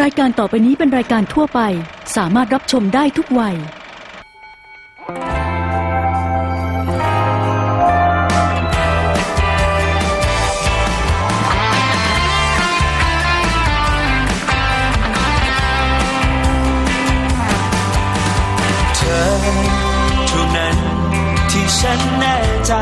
รายการต่อไปนี้เป็นรายการทั่วไป สามารถรับชมได้ทุกวัย เธอเท่านั้นที่ฉันแน่ใจ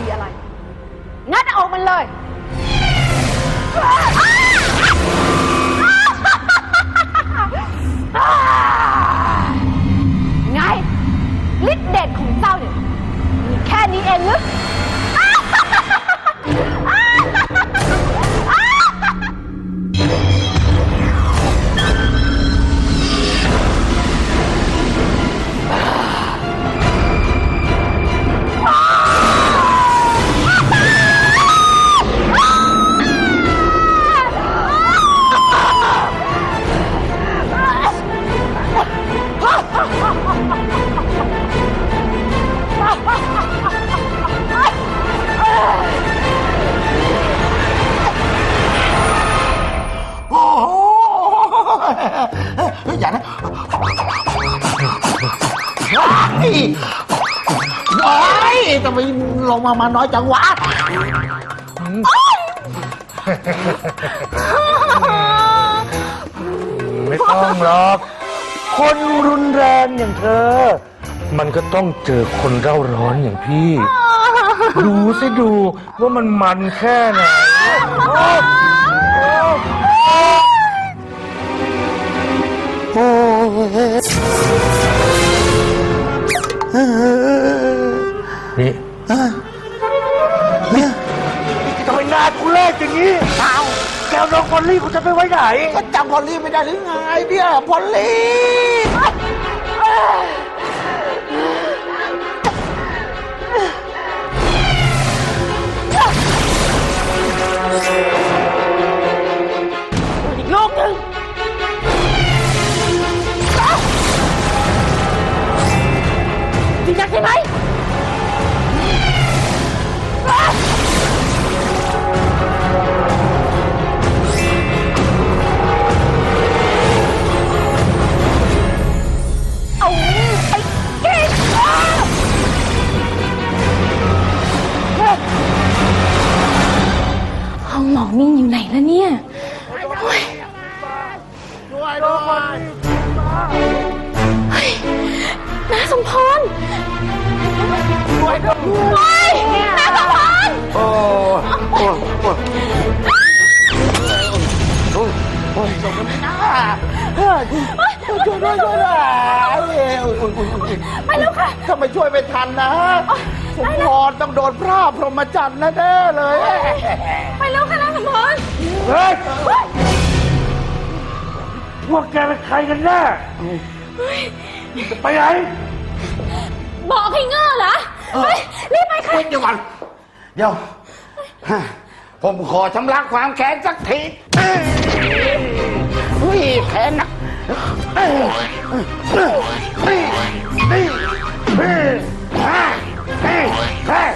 ดีอะไร งัดออกมันเลย ไงฤทธิ์เดชของเจ้าเนี่ยมีแค่นี้เองหรือ มาน้อยจังวะไม่ต้องหรอก คนรุนแรงอย่างเธอ มันก็ต้องเจอคนเร่าร้อนอย่างพี่ ดูสิดูว่ามันมันแค่ไหนโอ้โอ้นี่นี่ ทำไมหนากูเล่อย่างนี้เอาแกวน้องพอลลี่กูจะไปไว้ไหน ก็จำพอลลี่ไม่ได้หรือไงเนี่ยพอลลี่อีกลูกหนึ่งจริงจังใช่ไหม น้าสมพรด้วยด้วยโอ้ยน้าสมพรโอ้โอ้โอ้โอ้โอ้ส่งกันไม่น่าเฮ้ยช่วยด้วยช่วยด้วยเอ้ยโอ้ยโอ้ยโอ้ยไปแล้วค่ะถ้าไม่ช่วยไม่ทันนะสมพรต้องโดนพระพรหมจรรย์แน่เลย ไปแล้วค่ะน้าสมพรเฮ้ยพวกแกเป็นใครกันแน่จะไปไหน บอกให้เงอเหรอไปรีบไปค่ะเดี๋ยวก่อนเดี๋ยวฮะผมขอชำระความแค้นสักทีเอ้ยอุ้ยแค้นนะเอ้ยเอ้ยเอ้ยเอ้ยเอ้ยอ่าเอ้ยเอ้ย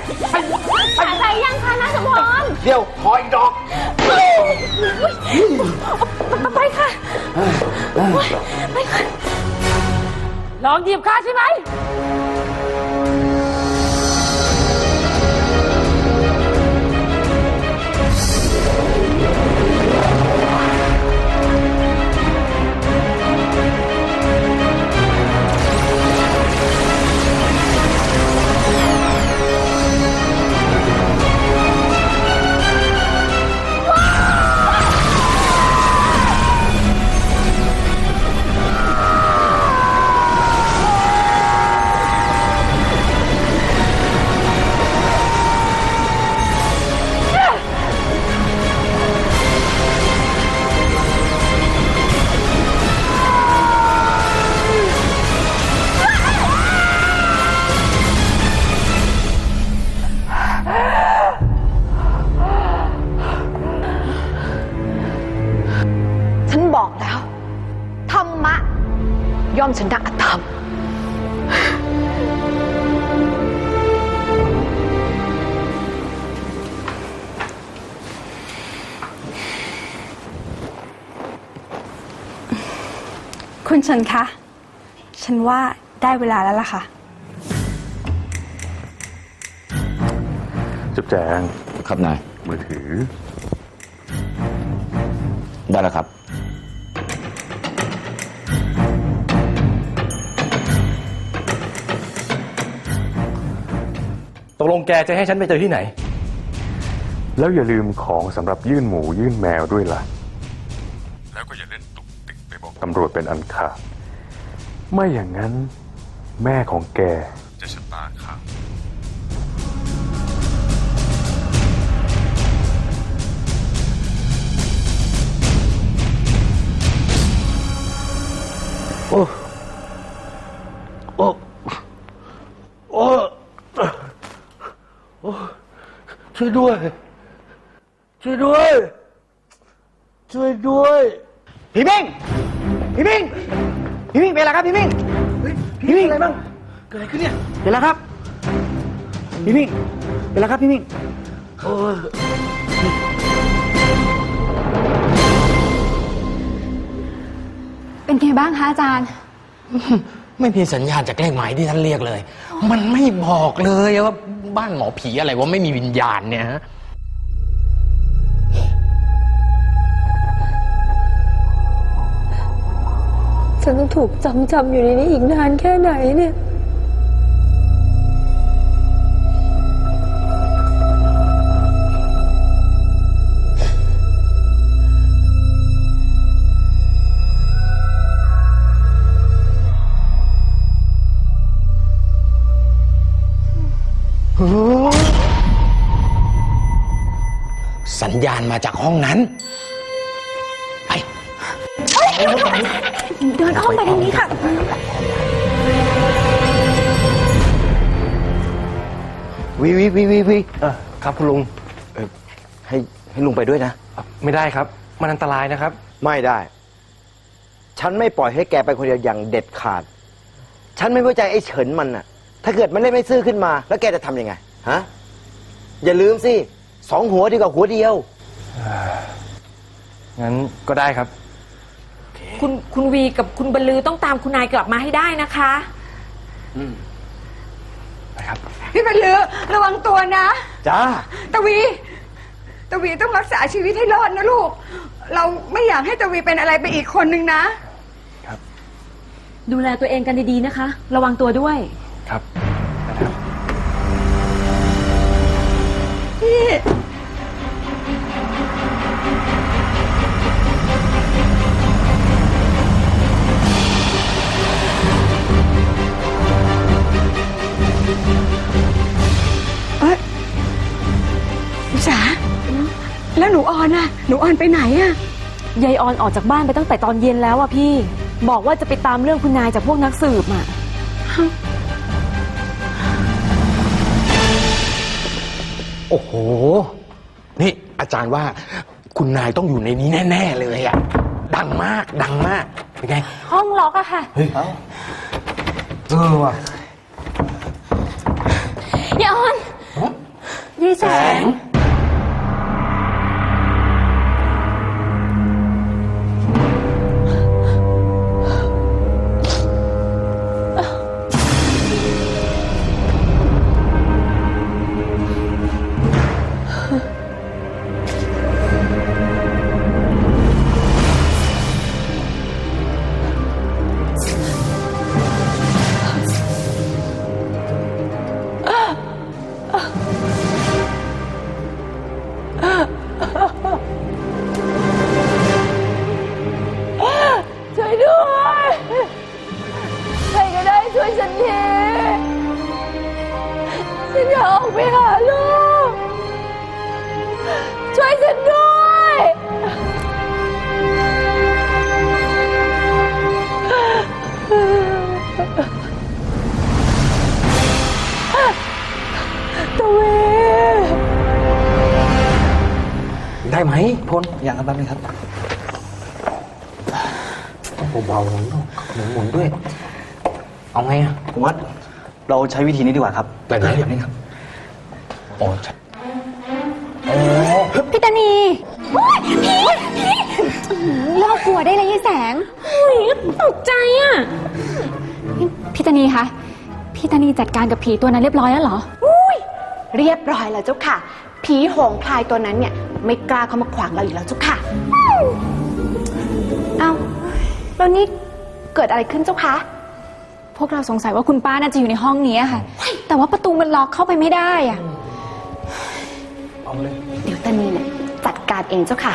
สะใจยังคะน้าสมพรเดี๋ยวคอยดอก ไปค่ะไปค่ะลองหยิบข้าใช่ไหมย่อม คุณเชนคะ ฉันว่าได้เวลาแล้วล่ะค่ะ จุบแจงครับนาย มือถือ ได้แล้วครับ ตกลงแกจะให้ฉันไปเจอที่ไหน แล้วอย่าลืมของสำหรับยื่นหมูยื่นแมวด้วยล่ะ ตำรวจเป็นอันขาด ไม่อย่างนั้นแม่ของแกจะชะตาขาดโอ้ โอ้ โอ้ ช่วยด้วย ช่วยด้วย ช่วยด้วย พี่มิ่ง พี่มิ่งพี่มิ่งเป็นอะไรครับพี่มิ่งพี่มิ่งอะไรบ้างเกิดอะไรขึ้นเนี่ยเป็นอะไรครับพี่มิ่งเป็นอะไรครับพี่มิ่งโอ้ยเป็นไงบ้างคะอาจารย์ ไม่มีสัญญาณจากเลขหมายที่ท่านเรียกเลย มันไม่บอกเลยว่าบ้านหมอผีอะไรว่าไม่มีวิญญาณเนี่ยฮะ ฉันต้องถูกจำจำอยู่ในนี้อีกนานแค่ไหนเนี่ยสัญญาณมาจากห้องนั้น ไป เดินอ้อมไปทางนี้ค่ะ วิวิวิวิวิเออครับคุณลุงให้ให้ลุงไปด้วยนะ ไม่ได้ครับ มันอันตรายนะครับ ไม่ได้ ฉันไม่ปล่อยให้แกไปคนเดียวอย่างเด็ดขาด ฉันไม่ไว้ใจไอ้เฉินมันน่ะ ถ้าเกิดมันเล่นไม่ซื่อขึ้นมา แล้วแกจะทำยังไง ฮะ อย่าลืมสิ สองหัวดีกว่าหัวเดียว งั้นก็ได้ครับ คุณคุณวีกับคุณบรรลือต้องตามคุณนายกลับมาให้ได้นะคะพี่บรรลือระวังตัวนะจ้า ตะวี ตะวีต้องรักษาชีวิตให้รอดนะลูก เราไม่อยากให้ตะวีเป็นอะไรไปอีกคนนึงนะดูแลตัวเองกันดีๆนะคะ ระวังตัวด้วย ครับ พี่ หนูออนน่ะหนูออนไปไหนอะยายออนออกจากบ้านไปตั้งแต่ตอนเย็นแล้วอะพี่ บอกว่าจะไปตามเรื่องคุณนายจากพวกนักสืบอะโอ้โห นี่อาจารย์ว่าคุณนายต้องอยู่ในนี้แน่ ๆ เลยอะดังมากดังมากเป็นไง ห้องล็อกอะค่ะเออว่ะยายออนยายแสง ได้ไหมพลอย่างนั้นแป๊บนึงครับเบาๆหมุนหมุนหมุนด้วย เอาไงอะผมว่าเราใช้วิธีนี้ดีกว่าครับแบบไหน แบบนี้ครับอ๋อพี่ตานีเลิกกลัวได้เลยยายแสงตกใจอะพี่ตานีคะพี่ตานีจัดการกับผีตัวนั้นเรียบร้อยแล้วเหรอเรียบร้อยแล้วเจ้าค่ะ ผีโหงพลายตัวนั้นเนี่ย ไม่กล้าเข้ามาขวางเราอีกแล้วเจ้าค่ะ เอ้าแล้วนี่เกิดอะไรขึ้นเจ้าคะ พวกเราสงสัยว่าคุณป้าน่าจะอยู่ในห้องนี้อะค่ะ แต่ว่าประตูมันล็อกเข้าไปไม่ได้อะเดี๋ยวตานีเนี่ยจัดการเองเจ้าค่ะ